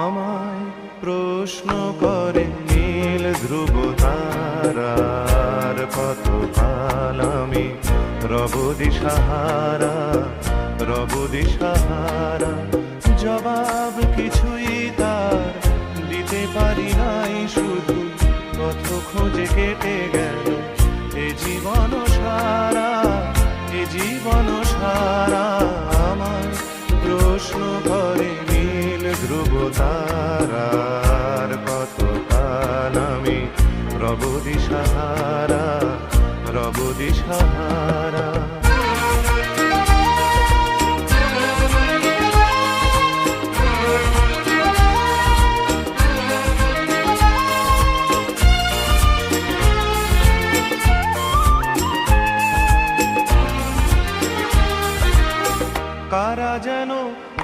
আমায় প্রশ্ন করে নীল ধ্রুব তারার কত কাল আমি। রব দিশাহারা রব দিশাহারা, জবাব কিছুই তার দিতে পারি নাই শুধু কত খোঁজে কেটে গেল। এ জীবন সারা, এ জীবন সারা আমার প্রশ্ন করে ধ্রুব তারার কত কাল আমি রব দিশাহারা রব দিশাহারা কারা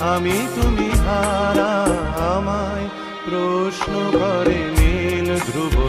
আমি তুমি হারা আমায় প্রশ্ন করে নীল ধ্রুব।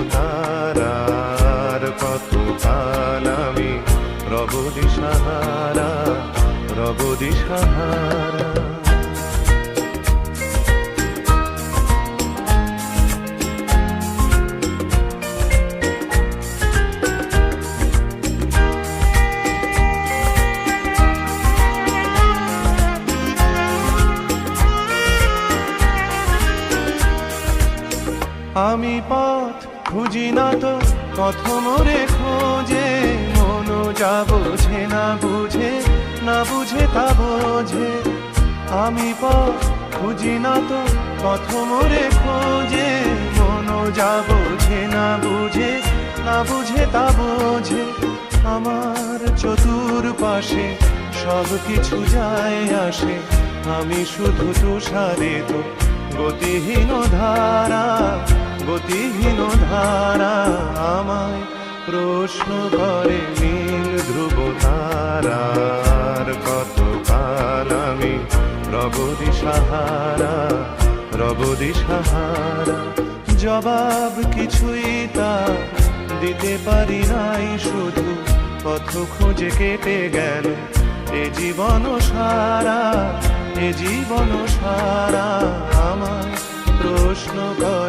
আমি পথ খুঁজি না তো পথ মোরে খোঁজে মন যা বোঝে, না বুঝে না বুঝে তা বোঝে। আমি পথ খুঁজি না তো পথ মোরে খোঁজে মন যা বোঝে, না বুঝে না বুঝে তা বোঝে। আমার চতুর পাশে সব কিছু যায় আসে, আমি শুধু তুষারে তো গতিহীন ধারা। গতিহীন ধারা আমায় প্রশ্ন করে নীল ধ্রুব তারার কত কাল আমি রব দিশাহারা রব দিশাহারা জবাব কিছুই তা দিতে পারি নাই, শুধু পথ খুঁজে কেটে গেল এ জীবন সারা, এ জীবন সারা। আমায় প্রশ্ন করে